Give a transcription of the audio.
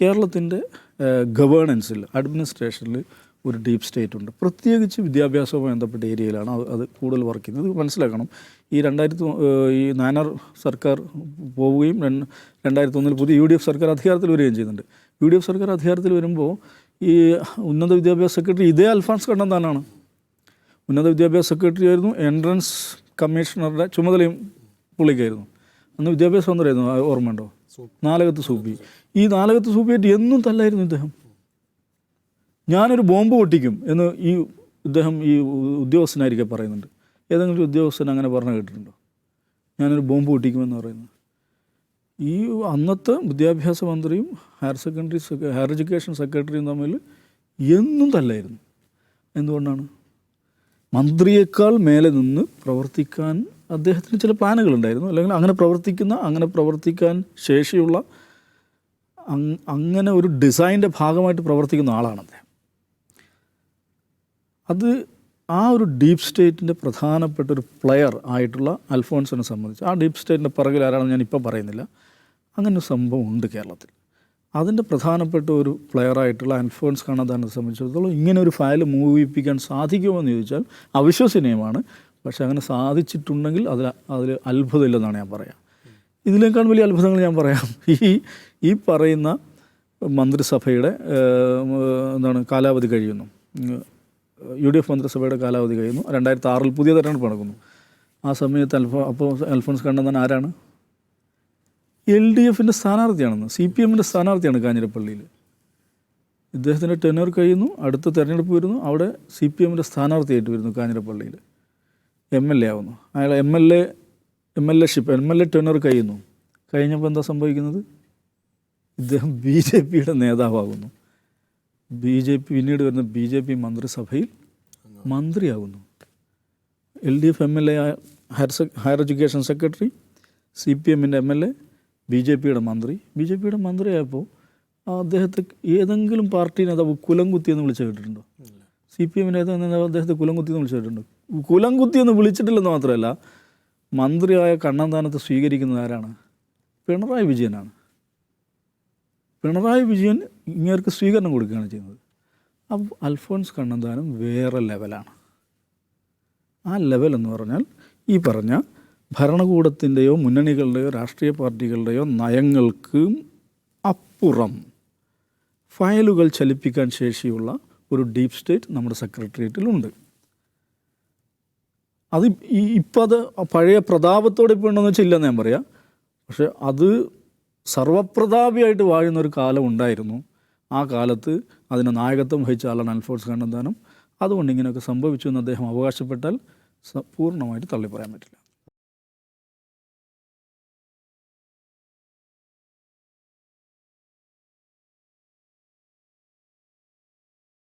കേരളത്തിന്റെ ഗവേണൻസിൽ അഡ്മിനിസ്ട്രേഷനിൽ ഒരു deep state ഉണ്ട്. പ്രത്യേകിച്ച് വിദ്യാഭ്യാസവുമായി ബന്ധപ്പെട്ട ഏരിയയിലാണ് അത് കൂടുതൽ വർക്ക് ചെയ്യുന്നത്. മനസ്സിലാക്കണം. ഈ രണ്ടായിരത്തി ഈ നാനർ സർക്കാർ പോവുകയും രണ്ട് രണ്ടായിരത്തി ഒന്നിൽ പുതിയ യു ഡി എഫ് സർക്കാർ അധികാരത്തിൽ വരികയും ചെയ്യുന്നുണ്ട്. യു ഡി എഫ് സർക്കാർ അധികാരത്തിൽ വരുമ്പോൾ ഈ ഉന്നത വിദ്യാഭ്യാസ സെക്രട്ടറി ഇതേ അൽഫാൻസ് കണ്ണന്താനാണ് ഉന്നത വിദ്യാഭ്യാസ സെക്രട്ടറി ആയിരുന്നു എൻട്രൻസ് കമ്മീഷണറുടെ ചുമതലയും പുള്ളിക്കായിരുന്നു. അന്ന് വിദ്യാഭ്യാസ മന്ത്രിയായിരുന്നു ഓർമ്മയുണ്ടോ? നാലകത്ത് സൂപ്പി. ഈ നാലകത്ത് സൂപ്പിയായിട്ട് എന്നും തല്ലായിരുന്നു ഇദ്ദേഹം. ഞാനൊരു ബോംബ് പൊട്ടിക്കും എന്ന് ഈ ഇദ്ദേഹം ഈ ഉദ്യോഗസ്ഥനായിരിക്കെ പറയുന്നുണ്ട്. ഏതെങ്കിലും ഉദ്യോഗസ്ഥൻ അങ്ങനെ പറഞ്ഞു കേട്ടിട്ടുണ്ടോ? ഞാനൊരു ബോംബ് പൊട്ടിക്കുമെന്ന് പറയുന്നത്. ഈ അന്നത്തെ വിദ്യാഭ്യാസ മന്ത്രിയും ഹയർ സെക്കൻഡറി ഹയർ എഡ്യൂക്കേഷൻ സെക്രട്ടറിയും തമ്മിൽ എന്നും തല്ലായിരുന്നു. എന്തുകൊണ്ടാണ്? മന്ത്രിയേക്കാൾ മേലെ നിന്ന് പ്രവർത്തിക്കാൻ അദ്ദേഹത്തിന് ചില പ്ലാനുകളുണ്ടായിരുന്നു. അല്ലെങ്കിൽ അങ്ങനെ പ്രവർത്തിക്കുന്ന അങ്ങനെ പ്രവർത്തിക്കാൻ ശേഷിയുള്ള അങ്ങനെ ഒരു ഡിസൈന്റെ ഭാഗമായിട്ട് പ്രവർത്തിക്കുന്ന ആളാണ് അദ്ദേഹം. അത് ആ ഒരു ഡീപ്പ് സ്റ്റേറ്റിന്റെ പ്രധാനപ്പെട്ട ഒരു പ്ലെയർ ആയിട്ടുള്ള അൽഫോൺസിനെ സംബന്ധിച്ച് ആ ഡീപ്പ് സ്റ്റേറ്റിന്റെ പിറകിൽ ആരാണെന്ന് ഞാൻ ഇപ്പോൾ പറയുന്നില്ല. അങ്ങനെ ഒരു സംഭവം ഉണ്ട് കേരളത്തിൽ. അതിന്റെ പ്രധാനപ്പെട്ട ഒരു പ്ലെയറായിട്ടുള്ള അൽഫോൺസ് കണ്ണദാനെ സംബന്ധിച്ചിടത്തോളം ഇങ്ങനെ ഒരു ഫയൽ മൂവിപ്പിക്കാൻ സാധിക്കുമോ എന്ന് ചോദിച്ചാൽ അവിശ്വസനീയമാണ്. പക്ഷേ അങ്ങനെ സാധിച്ചിട്ടുണ്ടെങ്കിൽ അതിൽ അതിൽ അത്ഭുതമില്ലെന്നാണ് ഞാൻ പറയാം. ഇതിനേക്കാൾ വലിയ അത്ഭുതങ്ങൾ ഞാൻ പറയാം. ഈ ഈ പറയുന്ന മന്ത്രിസഭയുടെ എന്താണ് കാലാവധി കഴിയുന്നു. യു ഡി എഫ് മന്ത്രിസഭയുടെ കാലാവധി കഴിയുന്നു. രണ്ടായിരത്തി ആറിൽ പുതിയ തെരഞ്ഞെടുപ്പ് നടക്കുന്നു. ആ സമയത്ത് അൽഫോ അപ്പോൾ അൽഫോൺസ് കണ്ണന്താൻ ആരാണ്? എൽ ഡി എഫിന്റെ സ്ഥാനാർത്ഥിയാണെന്ന് സി പി എമ്മിന്റെ സ്ഥാനാർത്ഥിയാണ് കാഞ്ഞിരപ്പള്ളിയിൽ. ഇദ്ദേഹത്തിന്റെ ടെനർ കഴിയുന്നു. അടുത്ത തെരഞ്ഞെടുപ്പ് വരുന്നു. അവിടെ സി പി എമ്മിന്റെ സ്ഥാനാർത്ഥിയായിട്ട് വരുന്നു കാഞ്ഞിരപ്പള്ളിയിൽ. എം എൽ എ ആവുന്നു. അയാൾ M L A M L A ship M L A tenure കഴിയുന്നു. കഴിഞ്ഞപ്പോൾ എന്താ സംഭവിക്കുന്നത്? ഇദ്ദേഹം ബി ജെ പിയുടെ നേതാവാകുന്നു. ബി ജെ പി പിന്നീട് വരുന്ന ബി ജെ പി മന്ത്രിസഭയിൽ മന്ത്രിയാകുന്നു. L D F M L A higher സെ higher education secretary C P എമ്മിന്റെ M L A B J പിയുടെ മന്ത്രി. ബി ജെ പിയുടെ മന്ത്രിയായപ്പോൾ അദ്ദേഹത്തെ ഏതെങ്കിലും പാർട്ടി നേതാവ് കുലംകുത്തി എന്ന് വിളിച്ചു കേട്ടിട്ടുണ്ടോ? സി പി എമ്മിന്റെ ഏതെങ്കിലും നേതാവ് അദ്ദേഹത്തെ കുലംകുത്തി എന്ന് വിളിച്ചു കേട്ടിട്ടുണ്ടോ? കുലംകുത്തി എന്ന് വിളിച്ചിട്ടില്ലെന്ന് മാത്രമല്ല മന്ത്രിയായ കണ്ണന്താനത്ത് സ്വീകരിക്കുന്നത് ആരാണ്? പിണറായി വിജയനാണ്. പിണറായി വിജയൻ ഇങ്ങേർക്ക് സ്വീകരണം കൊടുക്കുകയാണ് ചെയ്യുന്നത്. അപ്പോൾ അൽഫോൺസ് കണ്ണന്താനം വേറെ ലെവലാണ്. ആ ലെവൽ എന്ന് പറഞ്ഞാൽ ഈ പറഞ്ഞ ഭരണകൂടത്തിന്റെയോ മുന്നണികളുടെയോ രാഷ്ട്രീയ പാർട്ടികളുടെയോ നയങ്ങൾക്ക് അപ്പുറം ഫയലുകൾ ചലിപ്പിക്കാൻ ശേഷിയുള്ള ഒരു ഡീപ് സ്റ്റേറ്റ് നമ്മുടെ സെക്രട്ടേറിയറ്റിലുണ്ട്. അത് ഇപ്പം അത് പഴയ പ്രതാപത്തോടെ ഇപ്പോൾ ഉണ്ടോയെന്ന് വെച്ചാൽ ഇല്ലെന്ന് ഞാൻ പറയാം. പക്ഷെ അത് സർവപ്രതാപിയായിട്ട് വാഴുന്ന ഒരു കാലം ഉണ്ടായിരുന്നു. ആ കാലത്ത് അതിന് നായകത്വം വഹിച്ച ആളാണ് അൽഫോൺസ് കണ്ണന്താനം. അതുകൊണ്ട് ഇങ്ങനെയൊക്കെ സംഭവിച്ചു എന്ന് അദ്ദേഹം അവകാശപ്പെട്ടാൽ പൂർണമായിട്ട് തള്ളി പറയാൻ പറ്റില്ല.